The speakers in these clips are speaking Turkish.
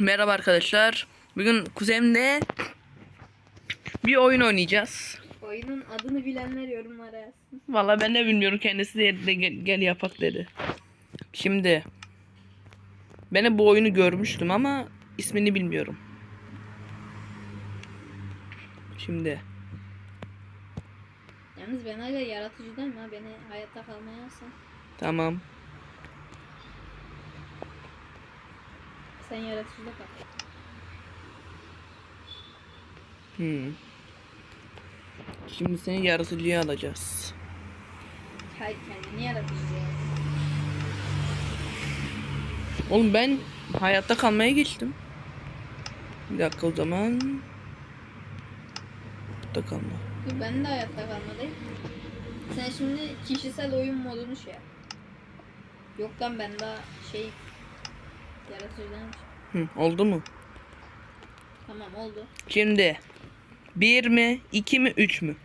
Merhaba arkadaşlar. Bugün kuzenimle bir oyun oynayacağız. Oyunun adını bilenler yorumlara yazsın. Vallahi ben de bilmiyorum kendisi de, de gel, gel yapak dedi. Şimdi ben de bu oyunu görmüştüm ama ismini bilmiyorum. Şimdi Yalnız ben hala yaratıcıdayım ha. Beni hayatta kalmaya alsan. tamam. Sen yaratıcıda kal. Hmm. Şimdi seni yaratıcıya alacağız. Hayır kendini yaratıcı ya. Oğlum ben hayatta kalmaya geçtim. Bir dakika o zaman. Hayatta kalma. Dur ben de hayatta kalmadayım. Sen şimdi kişisel oyun modunu şey yap. Yok lan ben daha şey yaratıcıdaymış. Hı, oldu mu? Tamam oldu. Şimdi bir mi, iki mi, üç mü?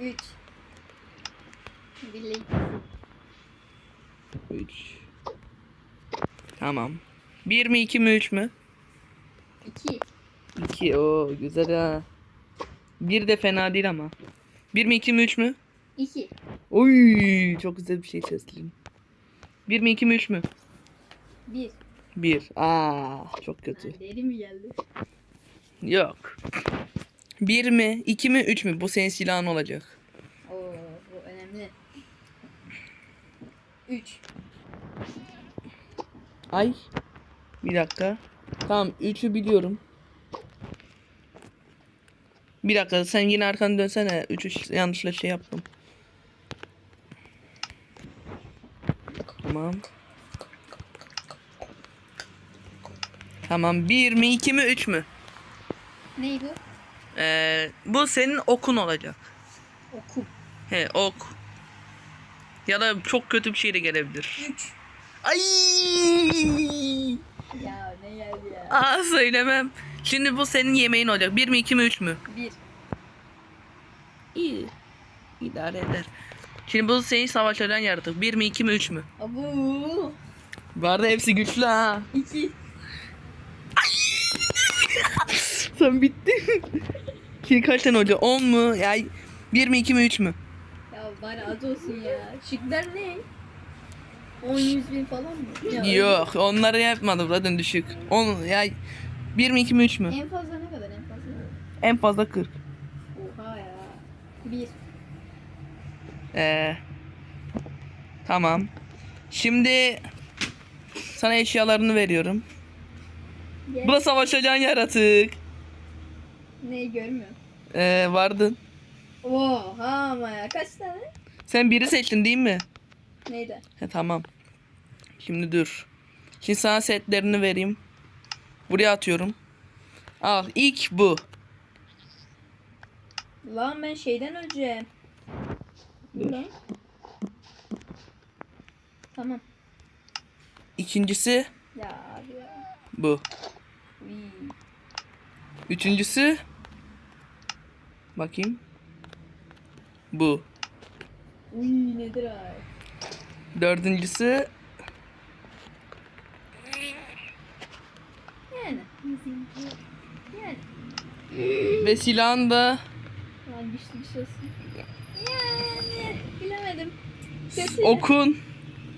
3 Birlik. Üç. Tamam. Bir mi, iki mi, üç mü? 2 İki. o güzel ha. Bir de fena değil ama. Bir mi, iki mi, üç mü? 2 Oy, çok güzel bir şey sesledim. Bir mi, iki mi, üç mü? 1 Bir. Aa, çok kötü. Deri mi geldi? Yok. Bir mi, iki mi, üç mü? Bu senin silahın olacak. Oo bu önemli. 3 Ay. Bir dakika. Tamam, üçü biliyorum. Bir dakika, sen yine arkanı dönsene. Üçü yanlışla şey yaptım. Tamam. Tamam, bir mi, iki mi, üç mü? Ney bu? Ee, bu senin okun olacak. Oku. He, ok. Ya da çok kötü bir şey de gelebilir. 3 Ay! Ya ne geldi ya? Aa söylemem. Şimdi bu senin yemeğin olacak. Bir mi iki mi üç mü? 1 İyi. İdare eder. Şimdi bu senin savaşlardan yaratık. Bir mi iki mi üç mü? Abu Bu arada hepsi güçlü ha. 2 Sen bittin. Şimdi kaç tane olacak? On mu? Ya bir mi iki mi üç mü? Ya bari az olsun ya. Şıklar ne? 10 100 bin falan mı? Ya, Yok onları yapmadım zaten düşük. On ya bir mi iki mi üç mü? En fazla ne kadar en fazla? En fazla 40. Oha ya. 1 Ee, tamam. Şimdi sana eşyalarını veriyorum. Bu da savaşacağın yaratık. Neyi görmüyorum. Ee, vardın. Oha ama ya. Kaç tane? Sen biri seçtin değil mi? Neydi? He, tamam. Şimdi dur. Şimdi sana setlerini vereyim. Buraya atıyorum. Al ilk bu. Lan ben şeyden öleceğim. Dur lan. Tamam. İkincisi Ya abi ya. bu. Uy. Üçüncüsü bakayım. Bu. Uy nedir ay? Dördüncüsü Yani. Yani. ve silahın da Lan güçlü bir şey olsun. Yani. Bilemedim. Kötü. okun.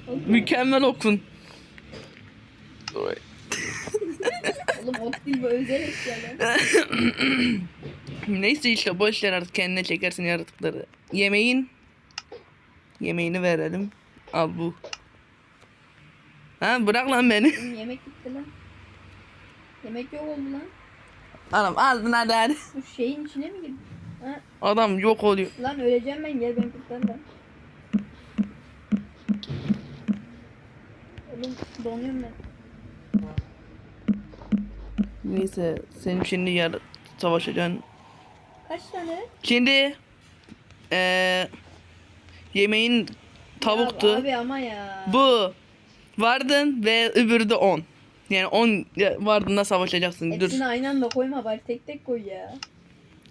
Oku. Mükemmel okun. Oğlum ok değil bu özel eşyalar. Neyse işte boş ver artık kendine çekersin yaratıkları. Yemeğin yemeğini verelim. Al bu. Ha bırak lan beni. Yemek gitti lan. Yemek yok oldu lan. Anam aldın hadi hadi. Bu şeyin içine mi girdi? Ha, Adam yok oluyor. lan öleceğim ben gel beni kurtar lan. Oğlum donuyorum ben. Neyse senin şimdi yarı savaşacaksın. Kaç tane? Şimdi eee yemeğin tavuktu. Ya abi ama ya. Bu vardın ve öbürü de 10. Yani 10 vardığında savaşacaksın. Dur. Hepsini aynı anda koyma bari tek tek koy ya.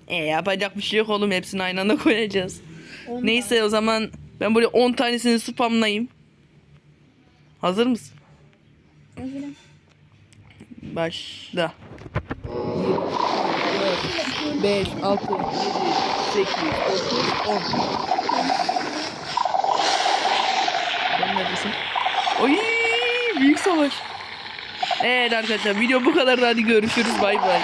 E yapacak bir şey yok oğlum. Hepsini aynı anda koyacağız. On Neyse o zaman ben böyle 10 tanesini spamlayayım. Hazır mısın? Hazırım. Başla. 5, 6, 7, 8, 9, 10. Sen neredesin? Oy, büyük savaş. Evet arkadaşlar video bu kadar. Hadi görüşürüz. Bay bay.